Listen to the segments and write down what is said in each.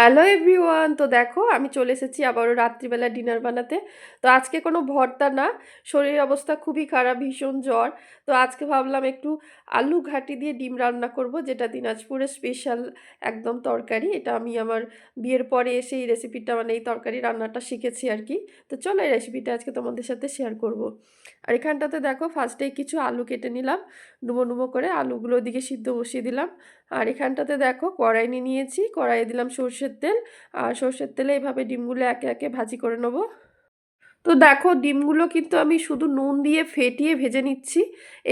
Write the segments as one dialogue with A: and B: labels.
A: Hello everyone, তো দেখো আমি চলে এসেছি আবারও রাত্রিবেলা ডিনার বানাতে। তো আজকে কোনো ভর্তা না, শরীরের অবস্থা খুবই খারাপ, ভীষণ জ্বর। তো আজকে ভাবলাম একটু আলু ঘাটি দিয়ে ডিম রান্না করব, যেটা দিনাজপুরের স্পেশাল একদম তরকারি। এটা আমি আমার বিয়ের পরে এসে এই রেসিপিটা মানে এই তরকারি রান্নাটা শিখেছি আর কি। তো চলো এই রেসিপিটা আজকে তোমাদের সাথে শেয়ার করব। আর এখানটাতে দেখো ফার্স্টেই কিছু আলু কেটে নিলাম, ডুমো ডুমো করে আলুগুলো দিকে সিদ্ধ বসিয়ে দিলাম। আর এখানটাতে দেখো কড়াই নিয়ে নিয়েছি, কড়াইয়ে দিলাম সর্ষের তেল আর সর্ষের তেলে এইভাবে ডিমগুলো একে একে ভাজি করে নেব। তো দেখো ডিমগুলো কিন্তু আমি শুধু নুন দিয়ে ফেটিয়ে ভেজে নিচ্ছি।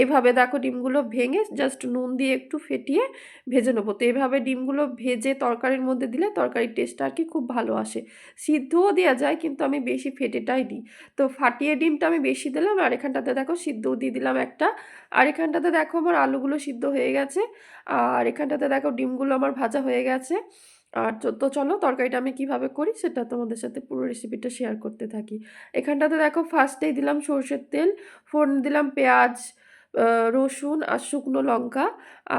A: এভাবে দেখো ডিমগুলো ভেঙে জাস্ট নুন দিয়ে একটু ফেটিয়ে ভেজে নেব। তো এইভাবে ডিমগুলো ভেজে তরকারির মধ্যে দিলে তরকারির টেস্টটা আর কি খুব ভালো আসে। সিদ্ধও দেওয়া যায় কিন্তু আমি বেশি ফেটেটাই দিই। তো ফাটিয়ে ডিমটা আমি বেশি দিলাম আর এখানটাতে দেখো সিদ্ধও দিয়ে দিলাম একটা। আর এখানটাতে দেখো আমার আলুগুলো সিদ্ধ হয়ে গেছে। আর এখানটাতে দেখো ডিমগুলো আমার ভাজা হয়ে গেছে। আর তো চলো তরকারিটা আমি কীভাবে করি সেটা তোমাদের সাথে পুরো রেসিপিটা শেয়ার করতে থাকি। এখানটাতে দেখো ফার্স্টেই দিলাম সর্ষের তেল, ফোড়ন দিলাম পেঁয়াজ রসুন আর শুকনো লঙ্কা।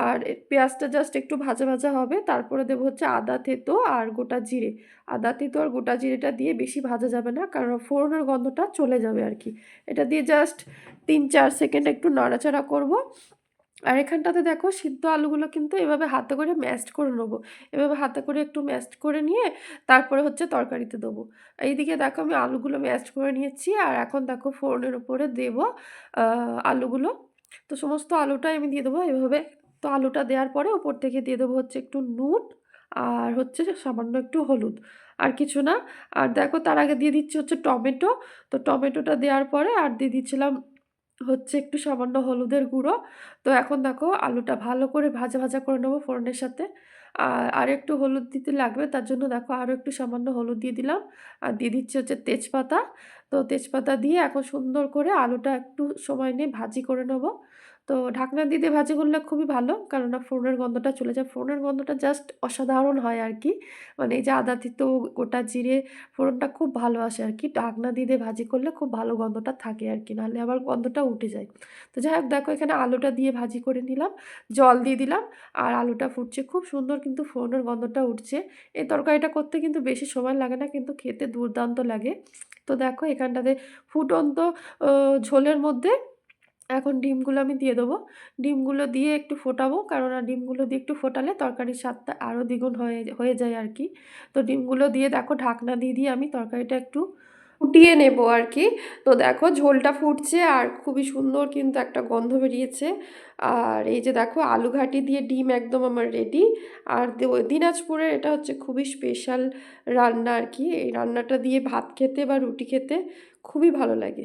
A: আর পেঁয়াজটা জাস্ট একটু ভাজা ভাজা হবে, তারপরে দেবো হচ্ছে আদা, থেতো আর গোটা জিরে। আদা, থেতো আর গোটা জিরেটা দিয়ে বেশি ভাজা যাবে না, কারণ ফোড়নের গন্ধটা চলে যাবে আর কি এটা দিয়ে জাস্ট তিন, চার সেকেন্ড একটু নাড়াচাড়া করব। আর এখানটাতে দেখো সিদ্ধ আলুগুলো কিন্তু এভাবে হাতে করে ম্যাশড করে নেব। এভাবে হাতে করে একটু ম্যাশড করে নিয়ে তারপরে হচ্ছে তরকারিতে দেবো। এইদিকে দেখো আমি আলুগুলো ম্যাশড করে নিয়েছি আর এখন দেখো ফোড়নের উপরে দেব আলুগুলো। তো সমস্ত আলুটাই আমি দিয়ে দেবো। এভাবে তো আলুটা দেওয়ার পরে ওপর থেকে দিয়ে দেবো হচ্ছে একটু নুন আর হচ্ছে সামান্য একটু হলুদ আর কিছু না। আর দেখো তার আগে দিয়ে দিচ্ছি হচ্ছে টমেটো। তো টমেটোটা দেওয়ার পরে আর দিয়ে দিচ্ছিলাম হচ্ছে একটু সামান্য হলুদের গুঁড়ো। তো এখন দেখো আলুটা ভালো করে ভাজা ভাজা করে নেব ফোড়নের সাথে। আর একটু হলুদ দিতে লাগবে, তার জন্য দেখো আরও একটু সামান্য হলুদ দিয়ে দিলাম। আর দিয়ে দিচ্ছি হচ্ছে তেজপাতা। তো তেজপাতা দিয়ে এখন সুন্দর করে আলুটা একটু সময় নিয়ে ভাজি করে নেব। তো ঢাকনা দিয়ে দিয়ে ভাজি করলে খুবই ভালো, কেননা ফোড়নের গন্ধটা চলে যায়। ফোড়নের গন্ধটা জাস্ট অসাধারণ হয় আর কি মানে এই যে আদা, তিতো, গোটা জিরে, ফোড়নটা খুব ভালো আসে আর কি ঢাকনা দিয়ে দিয়ে ভাজি করলে খুব ভালো গন্ধটা থাকে আর কি নাহলে আবার গন্ধটা উঠে যায়। তো যাই হোক, দেখো এখানে আলুটা দিয়ে ভাজি করে নিলাম, জল দিয়ে দিলাম আর আলুটা ফুটছে। খুব সুন্দর কিন্তু ফোড়নের গন্ধটা উঠছে। এই তরকারিটা করতে কিন্তু বেশি সময় লাগে না, কিন্তু খেতে দুর্দান্ত লাগে। তো দেখো এখানটাতে ফুটন্ত ঝোলের মধ্যে এখন ডিমগুলো আমি দিয়ে দেবো। ডিমগুলো দিয়ে একটু ফোটাবো কারণ ডিমগুলো দিয়ে একটু ফোটালে তরকারির স্বাদটা আরও দ্বিগুণ হয়ে হয়ে যায় আর কি। তো ডিমগুলো দিয়ে দেখো ঢাকনা দিয়ে দিয়ে আমি তরকারিটা একটু ফুটিয়ে নেব আর কি। তো দেখো ঝোলটা ফুটছে আর খুবই সুন্দর কিন্তু একটা গন্ধ বেরিয়েছে। আর এই যে দেখো আলু ঘাটি দিয়ে ডিম একদম আমার রেডি আর দিনাজপুরের এটা হচ্ছে খুবই স্পেশাল রান্না আর কি। এই রান্নাটা দিয়ে ভাত খেতে বা রুটি খেতে খুবই ভালো লাগে।